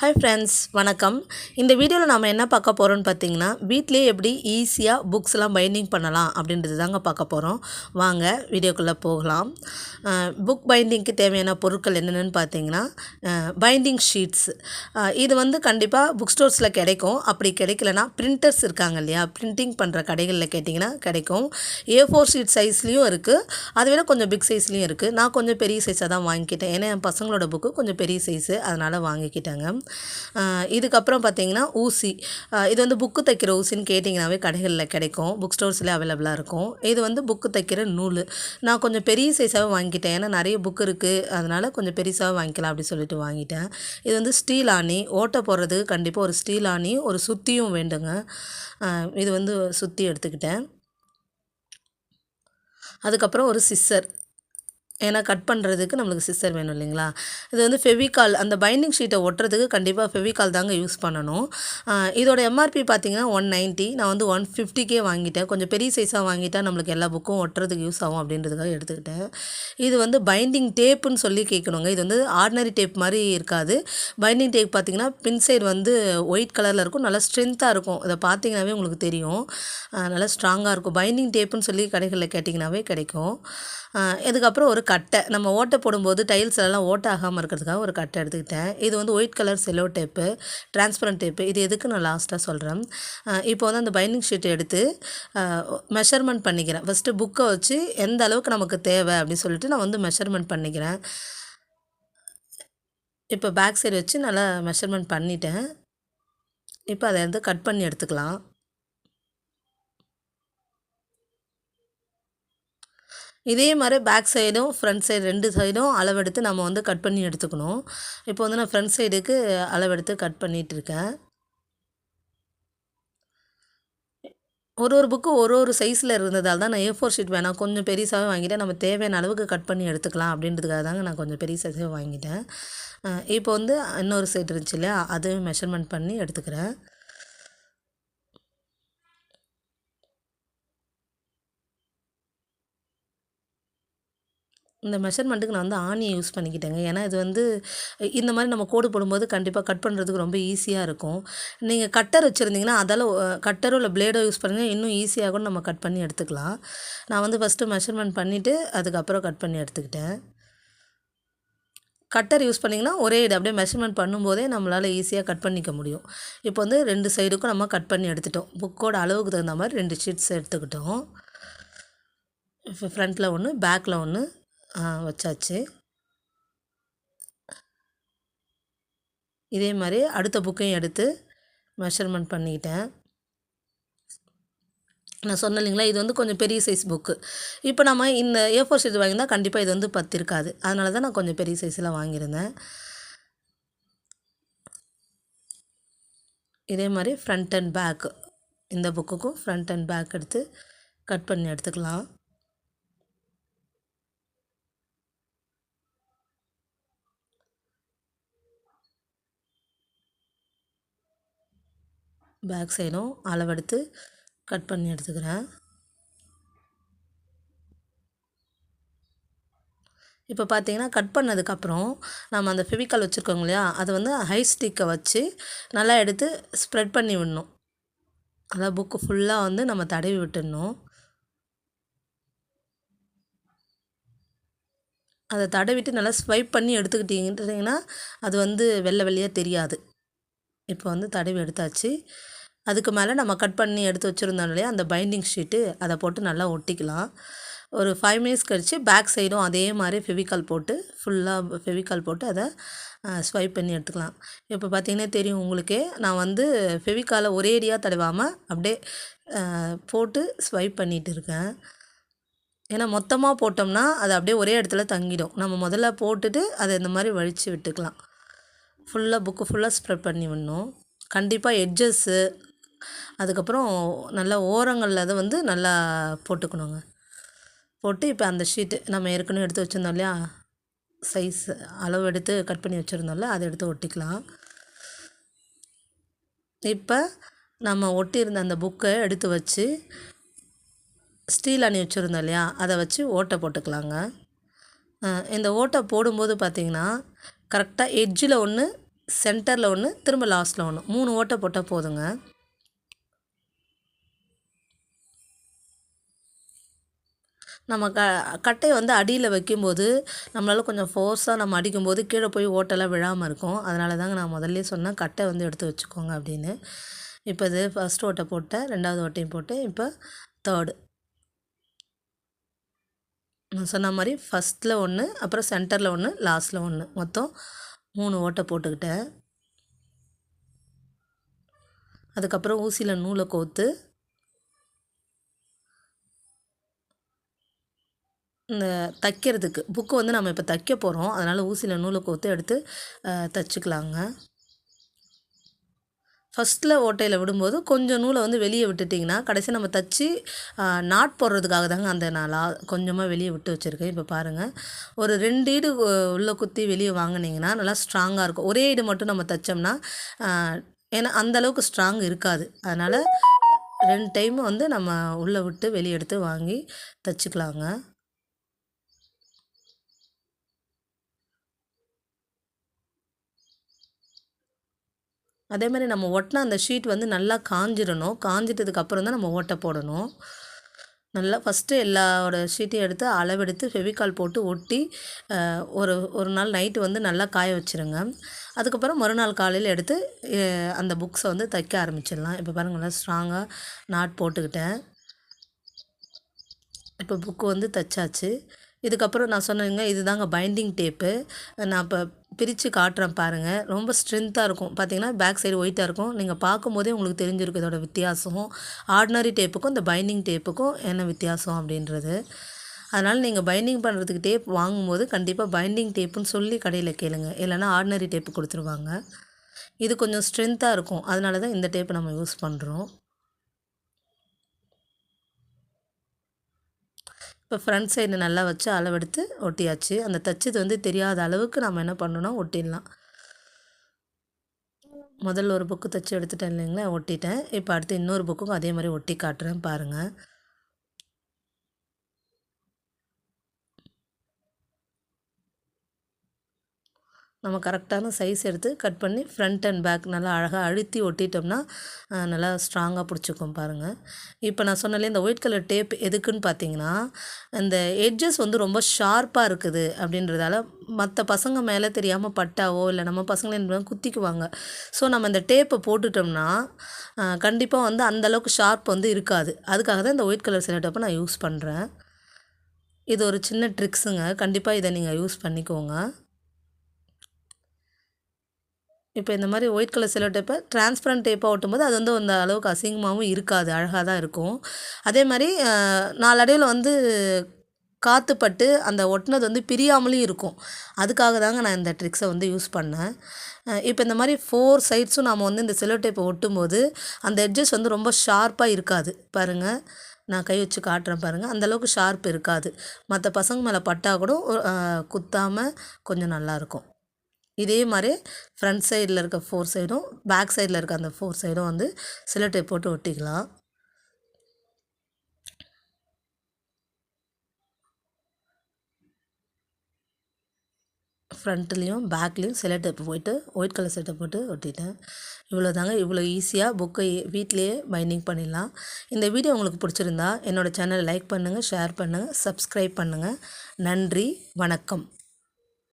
Hi friends வணக்கம். இந்த வீடியோவில் நாம் என்ன பார்க்க போகிறோம்னு பார்த்தீங்கன்னா வீட்டிலே எப்படி ஈஸியாக புக்ஸ்லாம் பைண்டிங் பண்ணலாம் அப்படின்றது தாங்க பார்க்க போகிறோம் வாங்க வீடியோக்குள்ளே போகலாம். புக் பைண்டிங்க்கு தேவையான பொருட்கள் என்னென்னு பார்த்தீங்கன்னா பைண்டிங் ஷீட்ஸ் இது வந்து கண்டிப்பாக புக் ஸ்டோர்ஸில் கிடைக்கும். அப்படி கிடைக்கலனா பிரிண்டர்ஸ் இருக்காங்க இல்லையா? பிரிண்டிங் பண்ணுற கடைகளில் கேட்டிங்கன்னா கிடைக்கும். ஏ ஃபோர் ஷீட் சைஸ்லேயும் இருக்குது அதை விட கொஞ்சம் பிக் சைஸ்லேயும் இருக்குது நான் கொஞ்சம் பெரிய சைஸாக தான் வாங்கிக்கிட்டேன். ஏன்னா என் பசங்களோட புக்கு கொஞ்சம் பெரிய சைஸு அதனால் வாங்கிக்கிட்டேங்க. இதுக்கப்புறம் பார்த்தீங்கன்னா ஊசி. இது வந்து புக்கு தைக்கிற ஊசின்னு கேட்டிங்கனாவே கடைகளில் கிடைக்கும். புக் ஸ்டோர்ஸ்லேயே அவைலபிளாக இருக்கும். இது வந்து புக்கு தைக்கிற நூல். நான் கொஞ்சம் பெரிய சைஸாகவே வாங்கிட்டேன். ஏன்னா நிறைய புக் இருக்குது அதனால் கொஞ்சம் பெருசாக வாங்கிக்கலாம் அப்படின்னு சொல்லிட்டு வாங்கிட்டேன். இது வந்து ஸ்டீல் ஆணி. ஓட்டை போடுறதுக்கு கண்டிப்பாக ஒரு ஸ்டீல் ஆணி ஒரு சுத்தியும் வேண்டுங்க. இது வந்து சுற்றி எடுத்துக்கிட்டேன். அதுக்கப்புறம் ஒரு சிஸ்ஸர் ஏன்னா கட் பண்ணுறதுக்கு நம்மளுக்கு சிஸ்டர் வேணும் இல்லைங்களா? இது வந்து ஃபெவிகால் அந்த பைண்டிங் ஷீட்டை ஒட்டுறதுக்கு கண்டிப்பாக ஃபெவிகால் தாங்க யூஸ் பண்ணணும். இதோட எம்ஆர்பி பார்த்தீங்கன்னா ஒன் நைன்ட்டி நான் வந்து ஒன் ஃபிஃப்டிக்கே வாங்கிட்டேன். கொஞ்சம் பெரிய சைஸாக வாங்கிட்டால் நம்மளுக்கு எல்லா புக்கும் ஒட்டுறதுக்கு யூஸ் ஆகும் அப்படின்றதுக்காக எடுத்துக்கிட்டேன். இது வந்து பைண்டிங் டேப்புன்னு சொல்லி கேட்கணுங்க இது வந்து ஆர்டினரி டேப் மாதிரி இருக்காது. பைண்டிங் டேப் பார்த்தீங்கன்னா பின் சைடு வந்து ஒயிட் கலரில் இருக்கும். நல்லா ஸ்ட்ரென்த்தாக இருக்கும். இதை பார்த்தீங்கன்னாவே உங்களுக்கு தெரியும். நல்லா ஸ்ட்ராங்காக இருக்கும். பைண்டிங் டேப்புன்னு சொல்லி கடைகளில் கேட்டிங்கனாவே கிடைக்கும். இதுக்கப்புறம் ஒரு கட்டை. நம்ம ஓட்டை போடும்போது டைல்ஸ் எல்லாம் ஓட்டை ஆகாமல் இருக்கிறதுக்காக ஒரு கட்டை எடுத்துக்கிட்டேன். இது வந்து white colour cello tape transparent tape இது எதுக்கு நான் லாஸ்ட்டாக சொல்கிறேன் இப்போ வந்து அந்த பைண்டிங் ஷீட் எடுத்து மெஷர்மெண்ட் பண்ணிக்கிறேன். ஃபஸ்ட்டு புக்கை வச்சு எந்த அளவுக்கு நமக்கு தேவை அப்படின்னு சொல்லிட்டு நான் வந்து மெஷர்மெண்ட் பண்ணிக்கிறேன். இப்போ பேக் சைடு வச்சு நல்லா மெஷர்மெண்ட் பண்ணிட்டேன். இப்போ அதை வந்து கட் பண்ணி எடுத்துக்கலாம். இதே மாதிரி பேக் சைடும் ஃப்ரண்ட் சைடு ரெண்டு சைடும் அளவெடுத்து நம்ம வந்து கட் பண்ணி எடுத்துக்கணும். இப்போ வந்து நான் ஃப்ரண்ட் சைடுக்கு அளவெடுத்து கட் பண்ணிகிட்டு இருக்கேன். ஒரு ஒரு புக்கு ஒரு ஒரு சைஸில் இருந்ததால் தான் நான் ஏ ஃபோர் ஷீட் வேணாம் கொஞ்சம் பெருசாகவே வாங்கிட்டேன். நம்ம தேவையான அளவுக்கு கட் பண்ணி எடுத்துக்கலாம் அப்படின்றதுக்காக தாங்க நான் கொஞ்சம் பெரிய சைஸே வாங்கிட்டேன் இப்போ வந்து இன்னொரு சைடு இருந்துச்சு இல்லையா? அதையும் மெஷர்மெண்ட் பண்ணி எடுத்துக்கிறேன். இந்த மெஷர்மெண்ட்டுக்கு நான் வந்து ஆணியை யூஸ் பண்ணிக்கிட்டேங்க. ஏன்னா இது வந்து இந்த மாதிரி நம்ம கோடு போடும்போது கண்டிப்பாக கட் பண்ணுறதுக்கு ரொம்ப ஈஸியாக இருக்கும். நீங்கள் கட்டர் வச்சுருந்தீங்கன்னா அதால் கட்டரோ இல்லை பிளேடோ யூஸ் பண்ணுங்கள் இன்னும் ஈஸியாக கூட நம்ம கட் பண்ணி எடுத்துக்கலாம். நான் வந்து ஃபஸ்ட்டு மெஷர்மெண்ட் பண்ணிவிட்டு அதுக்கப்புறம் கட் பண்ணி எடுத்துக்கிட்டேன். கட்டர் யூஸ் பண்ணிங்கன்னா ஒரே இது. அப்படியே மெஷர்மெண்ட் பண்ணும்போதே நம்மளால் ஈஸியாக கட் பண்ணிக்க முடியும். இப்போ வந்து ரெண்டு சைடுக்கும் நம்ம கட் பண்ணி எடுத்துட்டோம். புக்கோட அளவுக்கு தகுந்த மாதிரி ரெண்டு ஷீட்ஸ் எடுத்துக்கிட்டோம். இப்போ ஃப்ரண்ட்டில் ஒன்று பேக்கில் ஒன்று வச்சாச்சு. இதே மாதிரி அடுத்த புக்கையும் எடுத்து மெஷர்மெண்ட் பண்ணிக்கிட்டேன் நான் சொன்னேன் இல்லைங்களா இது வந்து கொஞ்சம் பெரிய சைஸ் புக்கு இப்போ நம்ம இந்த ஏ ஃபோர் ஷீட் வாங்கியிருந்தால் கண்டிப்பாக இது வந்து பத்து இருக்காது. அதனால தான் நான் கொஞ்சம் பெரிய சைஸில் வாங்கியிருந்தேன். இதே மாதிரி ஃப்ரண்ட் அண்ட் பேக் இந்த புக்குக்கும் ஃப்ரண்ட் அண்ட் பேக் எடுத்து கட் பண்ணி எடுத்துக்கலாம். பேக் சைடும் அளவெடுத்து கட் பண்ணி எடுத்துக்கிறேன். இப்போ பார்த்தீங்கன்னா கட் பண்ணதுக்கப்புறம் நம்ம அந்த ஃபெவிக்கால் வச்சுருக்கோங்க இல்லையா அதை வந்து ஹை ஸ்டிக்கை வச்சு நல்லா எடுத்து ஸ்ப்ரெட் பண்ணி விடணும். அதான் புக்கு ஃபுல்லாக வந்து நம்ம தடவி விட்டுடணும். அதை தடவிட்டு நல்லா ஸ்வைப் பண்ணி எடுத்துக்கிட்டீங்கன்னா அது வந்து வெள்ளை வெள்ளையாக தெரியாது. இப்போ வந்து தடவி எடுத்தாச்சு. அதுக்கு மேலே நம்ம கட் பண்ணி எடுத்து வச்சுருந்தோம் இல்லையா அந்த பைண்டிங் ஷீட்டு அதை போட்டு நல்லா ஒட்டிக்கலாம். ஒரு ஃபைவ் மினிட்ஸ் கழித்து பேக் சைடும் அதே மாதிரி ஃபெவிகால் போட்டு ஃபுல்லாக ஃபெவிகால் போட்டு அதை ஸ்வைப் பண்ணி எடுத்துக்கலாம். இப்போ பார்த்தீங்கன்னா தெரியும் உங்களுக்கே நான் வந்து ஃபெவிகாலை ஒரேடியாக தடவாமல் அப்படியே போட்டு ஸ்வைப் பண்ணிகிட்டு இருக்கேன். ஏன்னா மொத்தமாக போட்டோம்னா அது அப்படியே ஒரே இடத்துல தங்கிடும். நம்ம முதல்ல போட்டுட்டு அதை இந்த மாதிரி வழித்து விட்டுக்கலாம். ஃபுல்லாக புக்கு ஃபுல்லாக ஸ்ப்ரெட் பண்ணி விடணும். கண்டிப்பாக எட்ஜஸ்ஸு அதுக்கப்புறம் நல்லா ஓரங்களில் அதை வந்து நல்லா போட்டுக்கணுங்க. போட்டு இப்போ அந்த ஷீட்டு நம்ம ஏற்கனவே எடுத்து வச்சுருந்தோம் இல்லையா? சைஸ் அளவு எடுத்து கட் பண்ணி வச்சுருந்தோம்ல அதை எடுத்து ஒட்டிக்கலாம். இப்போ நம்ம ஒட்டியிருந்த அந்த புக்கை எடுத்து வச்சு ஸ்டீல் அணி வச்சுருந்தோம் இல்லையா? அதை வச்சு ஓட்டை போட்டுக்கலாங்க. இந்த ஓட்டை போடும்போது பார்த்திங்கன்னா கரெக்டாக எட்ஜில் ஒன்று சென்டரில் ஒன்று திரும்ப லாஸ்ட்டில் ஒன்று மூணு ஓட்டை போட்டால் போதுங்க. நம்ம க கட்டையை வந்து அடியில் வைக்கும்போது நம்மளால் கொஞ்சம் ஃபோர்ஸாக நம்ம அடிக்கும்போது கீழே போய் ஓட்டெல்லாம் விழாமல் இருக்கும். அதனால தாங்க நான் முதல்லே சொன்னேன் கட்டை வந்து எடுத்து வச்சுக்கோங்க அப்படின்னு. இப்போ இது ஃபஸ்ட் ஓட்டை போட்டேன் ரெண்டாவது ஓட்டையும் போட்டு இப்போ தேர்டு நான் சொன்ன மாதிரி ஃபஸ்ட்டில் ஒன்று அப்புறம் சென்டரில் ஒன்று லாஸ்ட்டில் ஒன்று மொத்தம் மூணு ஓட்டை போட்டுக்கிட்டேன். அதுக்கப்புறம் ஊசியில் நூலை கோர்த்து இந்த தைக்கிறதுக்கு. புக்கு வந்து நம்ம இப்போ தைக்க போகிறோம் அதனால் ஊசியில் நூலை கோத்து எடுத்து தைச்சிக்கலாங்க. ஃபஸ்ட்டில் ஓட்டையில் விடும்போது கொஞ்சம் நூலை வந்து வெளியே விட்டுட்டிங்கன்னா கடைசி நம்ம தைச்சி நாட் போடுறதுக்காக தாங்க அந்த நான் லா கொஞ்சமாக வெளியே விட்டு வச்சுருக்கேன். இப்போ பாருங்கள் ஒரு ரெண்டு ஈடு உள்ளே குத்தி வெளியே வாங்கினீங்கன்னா நல்லா ஸ்ட்ராங்காக இருக்கும். ஒரே ஈடு மட்டும் நம்ம தைச்சோம்னா ஏன்னா அந்தளவுக்கு ஸ்ட்ராங் இருக்காது. அதனால் ரெண்டு டைம் வந்து நம்ம உள்ளே விட்டு வெளியே எடுத்து வாங்கி தைச்சிக்கலாங்க. அதே மாதிரி நம்ம ஒட்டின அந்த ஷீட் வந்து நல்லா காஞ்சிடணும். காஞ்சிட்டதுக்கப்புறம் தான் நம்ம ஓட்டை போடணும். நல்லா ஃபஸ்ட்டு எல்லாரோட ஷீட்டையும் எடுத்து அளவெடுத்து ஃபெவிகால் போட்டு ஒட்டி ஒரு ஒரு நாள் நைட்டு வந்து நல்லா காய வச்சுருங்க. அதுக்கப்புறம் மறுநாள் காலையில் எடுத்து அந்த புக்ஸை வந்து தைக்க ஆரம்பிச்சிடலாம். இப்போ பாருங்கள் நல்லா ஸ்ட்ராங்காக நாட் போட்டுக்கிட்டேன். இப்போ புக்கு வந்து தைச்சாச்சு. இதுக்கப்புறம் நான் சொன்னேங்க இது தாங்க பைண்டிங் டேப்பு நான் இப்போ பிரித்து காட்டுறேன் பாருங்கள் ரொம்ப ஸ்ட்ரென்த்தாக இருக்கும். பார்த்தீங்கன்னா பேக் சைடு ஒயிட்டாக இருக்கும். நீங்கள் பார்க்கும்போதே உங்களுக்கு தெரிஞ்சிருக்கும் இதோட வித்தியாசம். ஆர்டினரி டேப்புக்கும் இந்த பைண்டிங் டேப்புக்கும் என்ன வித்தியாசம் அப்படின்றது. அதனால் நீங்கள் பைண்டிங் பண்ணுறதுக்கு டேப் வாங்கும்போது கண்டிப்பாக பைண்டிங் டேப்புன்னு சொல்லி கடையில் கேளுங்க. இல்லைனா ஆர்டினரி டேப்பு கொடுத்துருவாங்க. இது கொஞ்சம் ஸ்ட்ரென்த்தாக இருக்கும். அதனால தான் இந்த டேப்பு நம்ம யூஸ் பண்ணுறோம் இப்போ ஃப்ரண்ட் சைடு நல்லா வச்சு அளவெடுத்து ஒட்டியாச்சு. அந்த தச்சது வந்து தெரியாத அளவுக்கு நம்ம என்ன பண்ணணும்னா ஒட்டிடலாம். முதல்ல ஒரு புக்கு தைச்சி எடுத்துட்டேன் இல்லைங்களா? ஒட்டிட்டேன். இப்போ அடுத்து இன்னொரு புக்கும் அதே மாதிரி ஒட்டி காட்டுறேன் பாருங்கள் நம்ம கரெக்டான சைஸ் எடுத்து கட் பண்ணி ஃப்ரண்ட் அண்ட் பேக் நல்லா அழகாக அழுத்தி ஒட்டிட்டோம்னா நல்லா ஸ்ட்ராங்காக பிடிச்சிக்கும் பாருங்கள் இப்போ நான் சொன்னாலே இந்த ஒயிட் கலர் டேப் எதுக்குன்னு பார்த்தீங்கன்னா இந்த எட்ஜஸ் வந்து ரொம்ப ஷார்ப்பாக இருக்குது அப்படின்றதால மற்ற பசங்க மேலே தெரியாமல் பட்டாவோ இல்லை நம்ம பசங்களே குத்திக்குவாங்க. ஸோ நம்ம இந்த டேப்பை போட்டுட்டோம்னா கண்டிப்பாக வந்து அந்தளவுக்கு ஷார்ப் வந்து இருக்காது. அதுக்காக தான் இந்த ஒயிட் கலர் சில டேப்பை நான் யூஸ் பண்ணுறேன் இது ஒரு சின்ன ட்ரிக்ஸுங்க கண்டிப்பாக இதை நீங்கள் யூஸ் பண்ணிக்கோங்க. இப்போ இந்த மாதிரி ஒயிட் கலர் செல்லோ டேப்பை டிரான்ஸ்பரண்ட் டேப்பாக ஓட்டும்போது அது வந்து அந்த அளவுக்கு அசிங்கமாகவும் இருக்காது அழகாக தான் இருக்கும். அதே மாதிரி நாளடைவில் வந்து காற்று பட்டு அந்த ஒட்டினது வந்து பிரியாமலும் இருக்கும். அதுக்காக தாங்க நான் இந்த ட்ரிக்ஸை வந்து யூஸ் பண்ணேன். இப்போ இந்த மாதிரி ஃபோர் சைட்ஸும் நாம் வந்து இந்த செல்லோ டேப்பை ஒட்டும்போது அந்த எட்ஜஸ் வந்து ரொம்ப ஷார்ப்பாக இருக்காது. பாருங்கள் நான் கை வச்சு காட்டுறேன் பாருங்கள் அந்தளவுக்கு ஷார்ப் இருக்காது. மற்ற பசங்க மேலே பட்டால் கூட குத்தாமல் கொஞ்சம் நல்லாயிருக்கும் இதே மாதிரி ஃப்ரண்ட் சைடில் இருக்க ஃபோர் சைடும் பேக் சைடில் இருக்க அந்த ஃபோர் சைடும் வந்து சிலட்டை போட்டு ஒட்டிக்கலாம். ஃப்ரண்ட்லேயும் பேக்லேயும் சில டைப் போயிட்டு ஒயிட் கலர் செட்டை போட்டு ஒட்டிட்டேன். இவ்வளோ தாங்க இவ்வளோ ஈஸியாக புக்கை வீட்லேயே பைண்டிங் பண்ணிடலாம். இந்த வீடியோ உங்களுக்கு பிடிச்சிருந்தா என்னோடய சேனலை லைக் பண்ணுங்கள் ஷேர் பண்ணுங்கள் சப்ஸ்கிரைப் பண்ணுங்கள் நன்றி வணக்கம்.